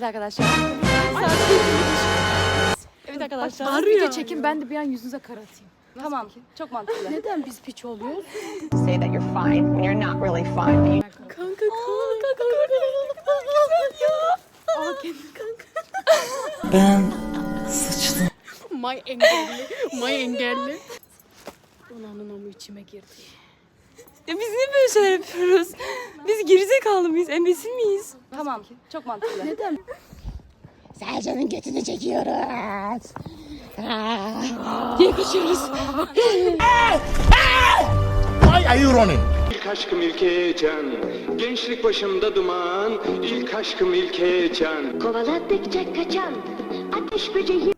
Evet arkadaşlar. Evet arkadaşlar. Arıyor. Video çekin ben de bir an yüzünüze kar atayım. Tamam. Çok mantıklı. Neden biz piç oluyoruz? say that you're fine when you're not really fine. Kanka kanka kanka kendi kanka. Ben sıçtım. May engelli. May engelli. Ananın amı içime girdi. Ya biz niye böyle şeyler yapıyoruz? Mıyız? Embesil miyiz? Tamam. Çok mantıklı. Neden? Sercan'ın götünü çekiyoruz. Why are you running? İlk aşkım ilk heyecan, gençlik başımda duman, ilk aşkım ilk heyecan. Kovaladıkça kaçan ateş böceği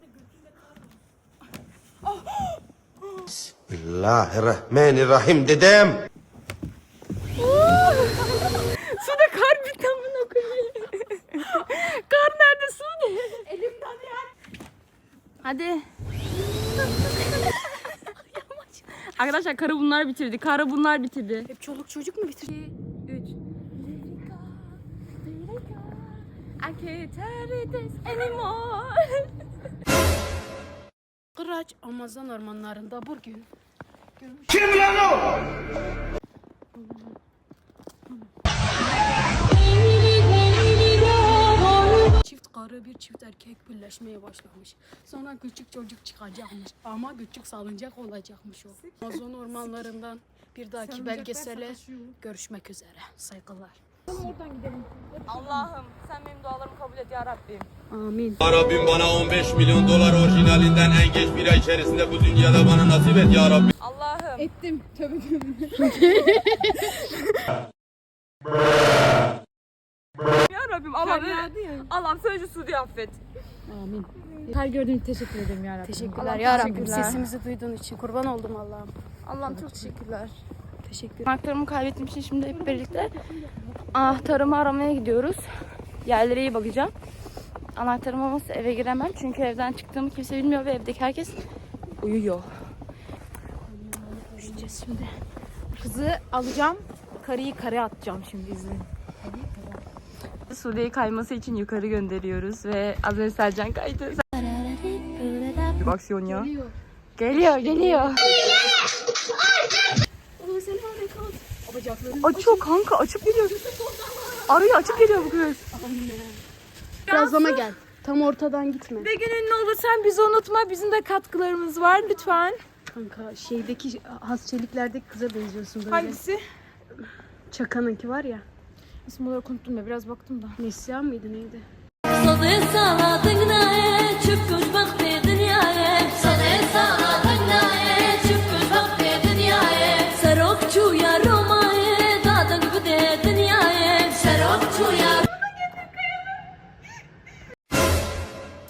Bismillahirrahmanirrahim dedem. Sude kar bitti amına koyayım. kar nerede? Elimden ya. Hadi. Arkadaşlar karı bunlar bitirdi. Karı bunlar bitirdi. Hep çoluk çocuk mu bitirdi? 3 I can't carry this anymore. Kıraç Amazon ormanlarında bugün. Kim lan o? Erkek birleşmeye başlamış. Sonra küçük çocuk çıkacakmış. Ama küçük salıncak olacakmış o. Amazon ormanlarından bir dahaki belgesele görüşmek üzere. Saygılar. Allah'ım sen benim dualarımı kabul et ya Rabbim. Amin. Ya Rabbim bana 15 milyon dolar orijinalinden en geç bir ay içerisinde bu dünyada bana nasip et ya Rabbim. Allah'ım. Ettim. Tövbe tövbe. Ya Rabbim Allah'ım. Allah'ım sadece Sude'yi affet. Amin. Her gördüğün için teşekkür ederim ya Rabbim. Teşekkürler ya Rabbim. Sesimizi duyduğun için kurban oldum Allah'ım. Allah'ım çok teşekkürler. Teşekkür Anahtarımı kaybetmişim şimdi hep birlikte. Anahtarımı aramaya gidiyoruz. Yerlere iyi bakacağım. Anahtarım olmazsa eve giremem. Çünkü evden çıktığımı kimse bilmiyor ve evdeki herkes uyuyor. Üşüyeceğiz şimdi. Kızı alacağım. Karıyı karaya atacağım şimdi izleyin. Sude'yi kayması için yukarı gönderiyoruz ve az önce Sercan kaydı. Bir aksiyon ya. Geliyor, geliyor. Açıyor kanka, açıp geliyor. Arıyor, açıp geliyor bu kız. Gazlama gel. Tam ortadan gitme. Bir gün ünlü olursan bizi unutma. Bizim de katkılarımız var lütfen. Kanka şeydeki hasçeliklerdeki kıza benziyorsun böyle. Hangisi? Çakanınki var ya. İsim olarak unuttum da biraz baktım da. Neslihan mıydı neydi?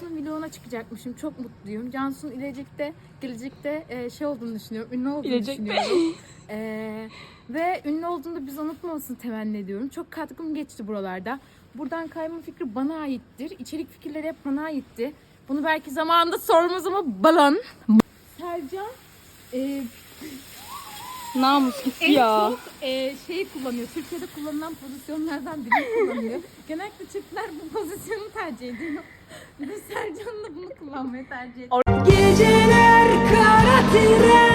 Cansu'nun vloguna çıkacakmışım. Çok mutluyum. Cansu'nun gelecekte, gelecekte e, şey olduğunu düşünüyorum. Ünlü olduğunu Gelecekte. düşünüyorum. E, ve ünlü olduğunda biz unutmamasını temenni ediyorum. Çok katkım geçti buralarda. Buradan kayma fikri bana aittir. İçerik fikirleri hep bana aitti. Bunu belki zamanında sormaz ama balan. Sercan e, Namus gitti en ya. çok e, şeyi kullanıyor. Türkiye'de kullanılan pozisyonlardan birini kullanıyor. Genellikle Türkler bu pozisyonu tercih ediyor. De Sercan da bunu kullanmayı tercih ediyor. Ben de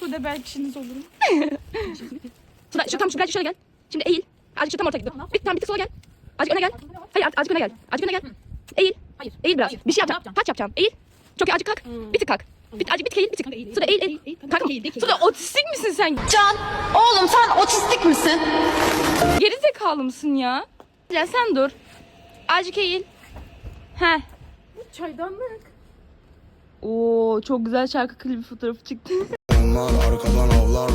Sude belki işiniz olurum. Şurada, şu, tam şu, şöyle gel. Şimdi eğil. Azıcık şu tam ortaya gidiyor. Bir, tam bir tık sola gel. Azıcık öne gel. Hayır azıcık öne gel. Azıcık öne gel. Eğil. Hayır. Eğil biraz. Hayır. Bir şey yapacağım. Taç yapacağım. Eğil. Çok iyi azıcık kalk. Bir tık kalk. Bir, azıcık bir tık eğil. Bir tık. eğil, Sude eğil, eğil eğil. Kalk. Sude otistik misin sen? Can, oğlum sen otistik misin? Geri zekalı mısın ya? Ya sen dur. Azıcık eğil. Heh. Çaydanlık. Oo çok güzel şarkı klibi fotoğrafı çıktı. Onlar arkadan avlar